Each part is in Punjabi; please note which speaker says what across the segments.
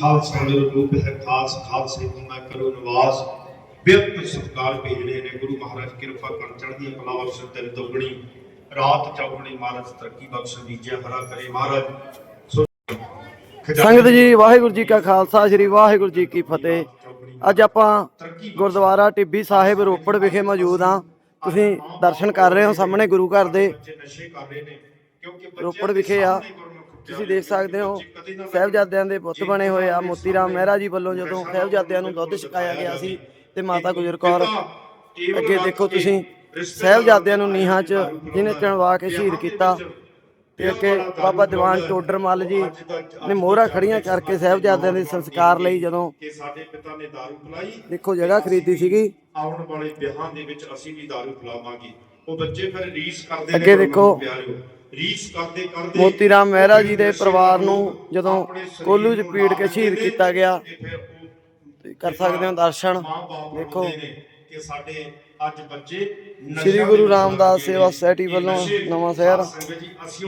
Speaker 1: ਖਾਲਸਾ ਮੇਰਾ ਰੂਪ ਹੈ ਖਾਸ ਖਾਲਸੇ ਨੂੰ ਮੈਂ ਕਰੋ ਨਿਵਾਸ। ਬੇਅੰਤ ਸਤਕਾਰ ਭੇਜਣੇ ਨੇ ਗੁਰੂ ਮਹਾਰਾਜ ਕਿਰਪਾ ਕਰ ਚੜ੍ਹਦੀ ਕਲਾ ਬਖਸ਼ ਦਿਨ ਦੁਗਣੀ ਰਾਤ ਚੌਗਣੀ ਮਹਾਰਾਜ ਤਰੱਕੀ ਬਖਸ਼ ਦੀਜੇ ਹਰਾ ਕਰੇ ਮਹਾਰਾਜ।
Speaker 2: ਸੰਗਤ ਜੀ ਵਾਹਿਗੁਰੂ ਜੀ ਕਾ ਖਾਲਸਾ ਸ੍ਰੀ ਵਾਹਿਗੁਰੂ ਜੀ ਕੀ ਫਤਿਹ। ਅੱਜ ਆਪਾਂ ਗੁਰਦੁਆਰਾ ਟਿੱਬੀ ਸਾਹਿਬ ਰੋਪੜ ਵਿਖੇ ਮੌਜੂਦ ਹਾਂ। ਤੁਸੀਂ ਦਰਸ਼ਨ ਕਰ ਰਹੇ ਹੋ ਸਾਹਮਣੇ ਗੁਰੂ ਘਰ ਦੇ। ਰੋਪੜ ਵਿਖੇ ਆ। ਤੁਸੀਂ ਦੇਖ ਸਕਦੇ ਹੋ ਸਾਹਿਬਜ਼ਾਦਿਆਂ ਦੇ ਪੁੱਤ ਬਣੇ ਹੋਏ ਆ ਮੋਤੀ ਰਾਮ ਮਹਿਰਾ ਜੀ ਵੱਲੋਂ ਜਦੋਂ ਸਾਹਿਬਜ਼ਾਦਿਆਂ ਨੂੰ ਦੁੱਧ ਛਕਾਇਆ ਗਿਆ ਸੀ ਤੇ ਮਾਤਾ ਗੁਜਰ ਕੌਰ ਅੱਗੇ ਦੇਖੋ ਤੁਸੀਂ ਸਾਹਿਬਜ਼ਾਦਿਆਂ ਨੂੰ ਨੀਹਾਂ 'ਚ ਜਿਹਨੇ ਚਣਵਾ ਕੇ ਸ਼ਹੀਦ ਕੀਤਾ ਤੇ ਅੱਗੇ ਬਾਬਾ ਦੀਵਾਨ ਟੋਡਰ ਮੱਲ ਜੀ ਨੇ ਮੋਹਰਾਂ ਖੜੀਆਂ ਕਰਕੇ ਸਾਹਿਬਜ਼ਾਦਿਆਂ ਦੇ ਸੰਸਕਾਰ ਲਈ ਜਦੋਂ
Speaker 1: ਕਿ ਸਾਡੇ ਪਿਤਾ ਨੇ ਦਾਰੂ ਪਿਲਾਈ
Speaker 2: ਦੇਖੋ ਜਗ੍ਹਾ ਖਰੀਦੀ ਸੀਗੀ।
Speaker 1: ਆਉਣ ਵਾਲੇ ਵਿਆਹਾਂ ਦੇ ਵਿੱਚ ਅਸੀਂ ਵੀ ਦਾਰੂ ਪਿਲਾਵਾਂਗੇ। ਉਹ ਬੱਚੇ ਫਿਰ ਰੀਸ ਕਰਦੇ
Speaker 2: ਅੱਗੇ
Speaker 1: ਗੁਰਮੁਖ
Speaker 2: ਦੇਖੋ।
Speaker 1: ਪਿਆਰਿਓ। ਰੀਸ ਕਰਦੇ ਕਰਦੇ
Speaker 2: ਮੋਤੀ ਰਾਮ ਮਹਿਰਾ ਜੀ ਦੇ ਪਰਿਵਾਰ ਨੂੰ ਜਦੋਂ ਕੋਲੂ 'ਚ ਪੀੜ ਕੇ ਸ਼ਹੀਦ ਕੀਤਾ ਗਿਆ ਕਰ ਸਕਦੇ ਹੋ ਦਰਸ਼ਨ। ਦੇਖੋ।
Speaker 1: ਕਿ ਸਾਡੇ ਅੱਜ ਬੱਚੇ
Speaker 2: ਸ੍ਰੀ ਗੁਰੂ ਰਾਮਦਾਸ ਸੇਵਾ ਸੁਸਾਇਟੀ ਵੱਲੋਂ ਨਵਾਂ ਸ਼ਹਿਰ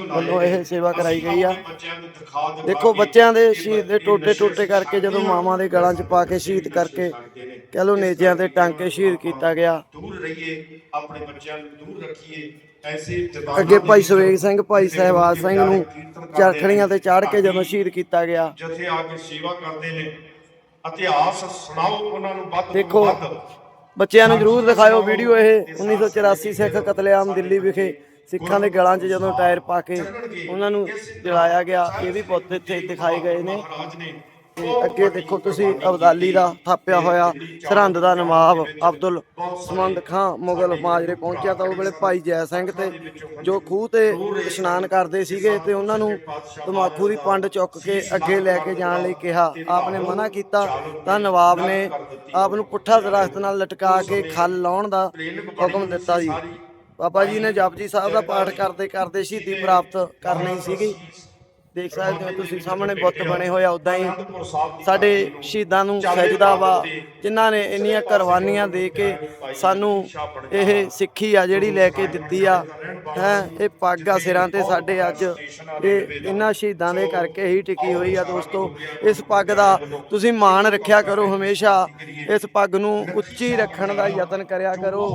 Speaker 1: ਵੱਲੋਂ
Speaker 2: ਇਹ ਸੇਵਾ ਕਰਾਈ ਗਈ ਆ।
Speaker 1: ਦਿਖਾ
Speaker 2: ਬੱਚਿਆਂ ਦੇ ਸ਼ਹੀਦ ਦੇ ਟੋਟੇ ਟੋਟੇ ਕਰਕੇ ਜਦੋਂ ਮਾਵਾਂ ਦੇ ਗਲਾਂ 'ਚ ਪਾ ਕੇ ਸ਼ਹੀਦ ਕਰਕੇ ਕਹ ਲੋ ਨੇਜਿਆਂ ਤੇ ਟੰਗ ਕੇ ਸ਼ਹੀਦ ਕੀਤਾ ਗਿਆ।
Speaker 1: ਦੂਰ ਰਹੀਏ ਆਪਣੇ ਬੱਚਿਆਂ ਨੂੰ ਦੂਰ ਰੱਖੀਏ।
Speaker 2: ਅੱਗੇ ਭਾਈ ਸਵੇਗ ਸਿੰਘ ਭਾਈ ਸਹਿਬਾਜ ਸਿੰਘ ਨੂੰ ਚਰਖੜੀਆਂ ਤੇ ਚਾੜ ਕੇ ਜਦੋਂ ਸ਼ਹੀਦ ਕੀਤਾ ਗਿਆ।
Speaker 1: ਜਥੇ ਆ ਕੇ ਸੇਵਾ ਕਰਦੇ ਨੇ ਇਤਿਹਾਸ ਸੁਣਾਓ ਉਹਨਾਂ ਨੂੰ ਵੱਧ
Speaker 2: ਦੇਖੋ ਬੱਚਿਆਂ ਨੂੰ ਜਰੂਰ ਦਿਖਾਇਓ ਵੀਡੀਓ ਇਹ 1984 ਸਿੱਖ ਕਤਲੇਆਮ ਦਿੱਲੀ ਵਿਖੇ ਸਿੱਖਾਂ ਦੇ ਗਲਾਂ 'ਚ ਜਦੋਂ ਟਾਇਰ ਪਾ ਕੇ ਉਹਨਾਂ ਨੂੰ ਜਲਾਇਆ ਗਿਆ ਇਹ ਵੀ ਪੁੱਤ ਇੱਥੇ ਦਿਖਾਏ ਗਏ ਨੇ ਤੇ ਅੱਗੇ ਦੇਖੋ ਤੁਸੀਂ ਅਬਦਾਲੀ ਦਾ ਥਾਪਿਆ ਹੋਇਆ, ਸਰਹੰਦ ਦਾ ਨਵਾਬ ਅਬਦੁਲ ਸਮੰਦ ਖਾਂ ਮੁਗਲ ਮਾਜਰੇ ਪਹੁੰਚਿਆ ਤਾਂ ਉਹ ਵੇਲੇ ਭਾਈ ਜੈ ਸਿੰਘ ਤੇ ਜੋ ਖੂਹ ਤੇ ਇਸ਼ਨਾਨ ਕਰਦੇ ਸੀਗੇ ਤੇ ਉਹਨਾਂ ਨੂੰ ਤਮਾਕੂ ਦੀ ਪੰਡ ਚੁੱਕ ਕੇ ਅੱਗੇ ਲੈ ਕੇ ਜਾਣ ਲਈ ਕਿਹਾ। ਆਪ ਨੇ ਮਨਾ ਕੀਤਾ ਤਾਂ ਨਵਾਬ ਨੇ ਆਪ ਨੂੰ ਪੁੱਠਾ ਦਰਖਤ ਨਾਲ ਲਟਕਾ ਕੇ ਖਲ ਲਾਉਣ ਦਾ ਹੁਕਮ ਦਿੱਤਾ ਜੀ। ਬਾਬਾ ਜੀ ਨੇ ਜਪਜੀ ਸਾਹਿਬ ਦਾ ਪਾਠ ਕਰਦੇ ਕਰਦੇ ਸ਼ਹੀਦੀ ਪ੍ਰਾਪਤ ਕਰਨੀ ਸੀਗੀ। ਦੇਖ ਸਕਦੇ ਹੋ ਤੁਸੀਂ ਸਾਹਮਣੇ ਬੁੱਤ ਬਣੇ ਹੋਏ ਆ ਉਦਾਂ ਹੀ ਸਾਡੇ ਸ਼ਹੀਦਾਂ ਨੂੰ ਸਜਦਾ ਵਾ ਜਿਨ੍ਹਾਂ ਨੇ ਇੰਨੀਆਂ ਕੁਰਬਾਨੀਆਂ ਦੇ ਕੇ ਸਾਨੂੰ ਇਹ ਸਿੱਖੀ ਆ ਜਿਹੜੀ ਲੈ ਕੇ ਦਿੱਤੀ ਆ। ਹੈ ਇਹ ਪੱਗ ਆ ਸਿਰਾਂ ਤੇ ਸਾਡੇ ਅੱਜ। ਇਹ ਇਹਨਾਂ ਸ਼ਹੀਦਾਂ ਦੇ ਕਰਕੇ ਹੀ ਟਿਕੀ ਹੋਈ ਆ ਦੋਸਤੋ। ਇਸ ਪੱਗ ਦਾ ਤੁਸੀਂ ਮਾਣ ਰੱਖਿਆ ਕਰੋ ਹਮੇਸ਼ਾ। ਇਸ ਪੱਗ ਨੂੰ ਉੱਚੀ ਰੱਖਣ ਦਾ ਯਤਨ ਕਰਿਆ ਕਰੋ।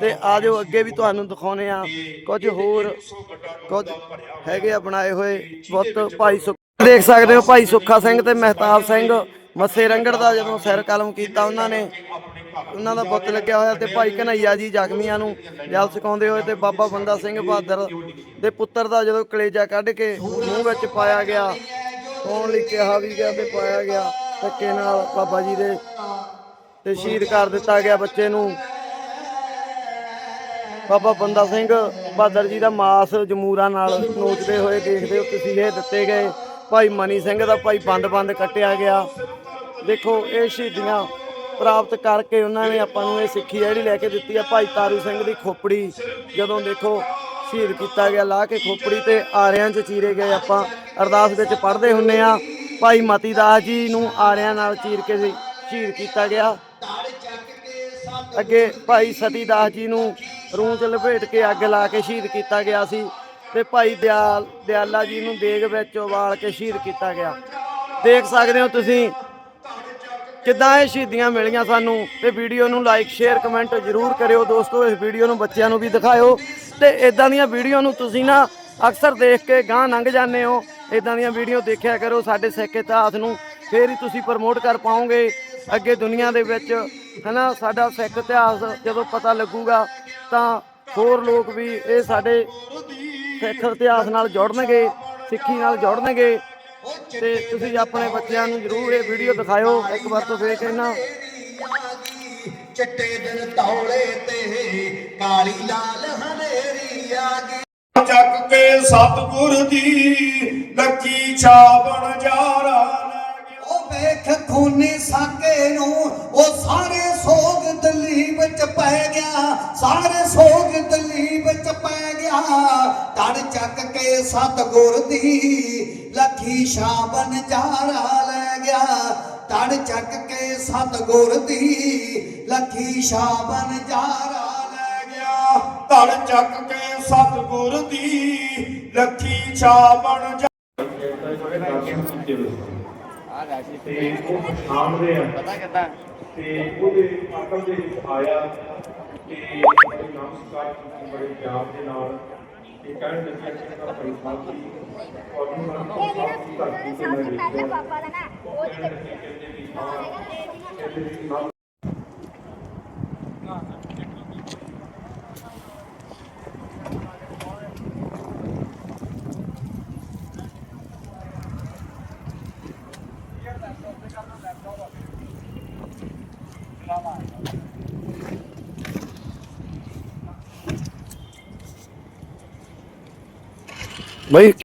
Speaker 2: ਤੇ ਆਜੋ ਅੱਗੇ ਵੀ ਤੁਹਾਨੂੰ ਦਿਖਾਉਨੇ ਆ ਕੁਝ ਹੋਰ ਕੁਝ ਹੈਗੇ ਆ ਬਣਾਏ ਹੋਏ ਬਹੁਤ ਭਾਈ ਸੁੱਖ ਦੇਖ ਸਕਦੇ ਹੋ ਭਾਈ ਸੁੱਖਾ ਸਿੰਘ ਤੇ ਮਹਿਤਾਬ ਸਿੰਘ। ਮੱਸੇ ਰੰਗੜ ਦਾ ਜਦੋਂ ਸਿਰ ਕਲਮ ਕੀਤਾ ਉਹਨਾਂ ਨੇ, ਉਹਨਾਂ ਦਾ ਬੁੱਤ ਲੱਗਿਆ ਹੋਇਆ ਤੇ ਭਾਈ ਕਨਈਆ ਜੀ ਜ਼ਖਮੀਆਂ ਨੂੰ ਜਲ ਸਿਕਾਉਂਦੇ ਹੋਏ ਤੇ ਬਾਬਾ ਬੰਦਾ ਸਿੰਘ ਬਹਾਦਰ ਦੇ ਪੁੱਤਰ ਦਾ ਜਦੋਂ ਕਲੇਜਾ ਕੱਢ ਕੇ ਮੂੰਹ ਵਿੱਚ ਪਾਇਆ ਗਿਆ ਹੋਣ ਲਈ ਕਿਹਾ ਵੀ ਗਿਆ ਤੇ ਪਾਇਆ ਗਿਆ ਧੱਕੇ ਨਾਲ ਬਾਬਾ ਜੀ ਦੇ, ਤੇ ਸ਼ਹੀਦ ਕਰ ਦਿੱਤਾ ਗਿਆ ਬੱਚੇ ਨੂੰ। ਬਾਬਾ ਬੰਦਾ ਸਿੰਘ ਬਹਾਦਰ ਜੀ ਦਾ ਮਾਸ ਜਮੂਰਾ ਨਾਲ ਨੋਚਦੇ ਹੋਏ ਦੇਖਦੇ ਹੋ ਤੁਸੀਂ ਇਹ ਦਿੱਤੇ ਗਏ। ਭਾਈ ਮਨੀ ਸਿੰਘ ਦਾ ਭਾਈ ਬੰਦ-ਬੰਦ ਕੱਟਿਆ ਗਿਆ। ਦੇਖੋ, ਇਹ ਸ਼ਹੀਦੀਆਂ ਪ੍ਰਾਪਤ ਕਰਕੇ ਉਹਨਾਂ ਨੇ ਆਪਾਂ ਨੂੰ ਇਹ ਸਿੱਖੀ ਜਿਹੜੀ ਲੈ ਕੇ ਦਿੱਤੀ ਆ ਭਾਈ ਤਾਰੂ ਸਿੰਘ ਦੀ ਖੋਪੜੀ। ਜਦੋਂ ਦੇਖੋ ਸ਼ਹੀਦ ਕੀਤਾ ਗਿਆ, ਲਾ ਕੇ ਖੋਪੜੀ ਤੇ ਆਰਿਆਂ 'ਚ ਚੀਰੇ ਗਏ ਆਪਾਂ। ਅਰਦਾਸ ਵਿੱਚ ਪੜ੍ਹਦੇ ਹੁੰਨੇ ਆ, ਭਾਈ ਮਤੀ ਦਾਸ ਜੀ ਨੂੰ ਆਰਿਆਂ ਨਾਲ ਚੀਰ ਕੇ ਸ਼ਹੀਦ ਕੀਤਾ ਗਿਆ। ਅੱਗੇ ਭਾਈ ਸਤੀ ਦਾਸ ਜੀ ਨੂੰ ਰੂਹ ਚ ਲਪੇਟ ਕੇ ਅੱਗ ਲਾ ਕੇ ਸ਼ਹੀਦ ਕੀਤਾ ਗਿਆ ਸੀ ਤੇ ਭਾਈ ਦਿਆਲ, ਦਿਆਲਾ ਜੀ ਨੂੰ ਦੇਗ ਵਿੱਚ ਉਬਾਲ ਕੇ ਸ਼ਹੀਦ ਕੀਤਾ ਗਿਆ। ਦੇਖ ਸਕਦੇ ਹੋ ਤੁਸੀਂ ਕਿੱਦਾਂ ਇਹ ਸ਼ਹੀਦੀਆਂ ਮਿਲੀਆਂ ਸਾਨੂੰ ਤੇ ਵੀਡੀਓ ਨੂੰ ਲਾਈਕ ਸ਼ੇਅਰ ਕਮੈਂਟ ਜ਼ਰੂਰ ਕਰਿਓ ਦੋਸਤੋ, ਇਸ ਵੀਡੀਓ ਨੂੰ ਬੱਚਿਆਂ ਨੂੰ ਵੀ ਦਿਖਾਇਓ ਤੇ ਇਦਾਂ ਦੀਆਂ ਵੀਡੀਓ ਨੂੰ ਤੁਸੀਂ ਨਾ ਅਕਸਰ ਦੇਖ ਕੇ ਗਾਂ ਲੰਘ ਜਾਂਦੇ ਹੋ। ਇਦਾਂ ਦੀਆਂ ਵੀਡੀਓ ਦੇਖਿਆ ਕਰੋ ਸਾਡੇ ਸਿੱਖ ਇਤਿਹਾਸ ਨੂੰ, ਫੇਰ ਹੀ ਤੁਸੀਂ ਪ੍ਰਮੋਟ ਕਰ ਪਾਓਗੇ। ਅੱਗੇ ਦੁਨੀਆ ਦੇ ਵਿੱਚ ਹਨਾ ਸਾਡਾ ਸਿੱਖ ਇਤਿਹਾਸ ਜਦੋਂ ਪਤਾ ਲੱਗੂਗਾ ਤਾਂ ਹੋਰ ਲੋਕ ਵੀ ਇਹ ਸਾਡੇ ਸਿੱਖ ਇਤਿਹਾਸ ਨਾਲ ਜੁੜਨਗੇ, ਸਿੱਖੀ ਨਾਲ ਜੁੜਨਗੇ। ਤੇ ਤੁਸੀਂ ਆਪਣੇ ਬੱਚਿਆਂ ਨੂੰ ਜ਼ਰੂਰ ਇਹ ਵੀਡੀਓ ਦਿਖਾਇਓ। ਇੱਕ ਵਾਰ ਤੋਂ ਫੇਰ ਕਹਿਣਾ
Speaker 3: ਚਿੱਟੇ ਦਿਨ ਤੌਲੇ ਤੇ ਕਾਲੀ ਲਾਲ ਹਨੇਰੀ ਆ ਗਈ।
Speaker 1: ਚੱਕ ਕੇ ਸਤਿਗੁਰ ਦੀ ਲੱਕੀ ਛਾਬਣ ਜਾਰਾ
Speaker 3: ਵੇਖ ਖੂਨੀ ਸਾਕੇ ਨੂੰ, ਉਹ ਸਾਰੇ ਸੋਗ ਦਿੱਲੀ ਵਿੱਚ ਪੈ ਗਿਆ, ਸਾਰੇ ਸੋਗ ਦਿੱਲੀ ਵਿੱਚ ਪੈ ਗਿਆ। ਤੜ ਚੱਕ ਕੇ ਸਤਗੁਰ ਦੀ ਲੱਖੀ ਸ਼ਾਬਨ ਜਾਰਾ ਲੈ ਗਿਆ। ਤੜ ਚੱਕ ਕੇ ਸਤਗੁਰ ਦੀ ਲੱਖੀ ਸ਼ਾਬਨ ਜਾਰਾ
Speaker 1: ਧੜ ਚੱਕ ਕੇ ਸਤਿਗੁਰ ਦੀ ਲੱਖੀ ਛਾਬਣ ਜਾਰਾ ਤੇ ਉਹ ਪਛਾਣਦੇ ਆ।
Speaker 2: ਪਤਾ ਕਿੱਦਾਂ?
Speaker 1: ਤੇ ਉਹਦੇ ਅਕਲ ਦੇ ਵਿੱਚ ਆਇਆ ਤੇ ਬੜੇ ਨਮਸਕਾਰ ਕੀਤੀ ਬੜੇ ਪਿਆਰ ਦੇ ਨਾਲ। ਇਹ ਕਹਿਣ ਲੱਗਿਆ ਕਿ ਇਹਦਾ ਸਾਹਿਬ ਜੀ ਤੁਹਾਨੂੰ
Speaker 4: ਨਾ
Speaker 1: ਧਰਤੀ ਤੇ
Speaker 4: ਪਾਪਾ ਦਾ ਨਾ ਉਹ
Speaker 1: ਕਹਿਣ ਲੱਗੇ ਕਹਿੰਦੇ ਵੀ ਹਾਂ। ਕਹਿੰਦੇ ਵੀ ਨਾਲ
Speaker 2: ਬਈ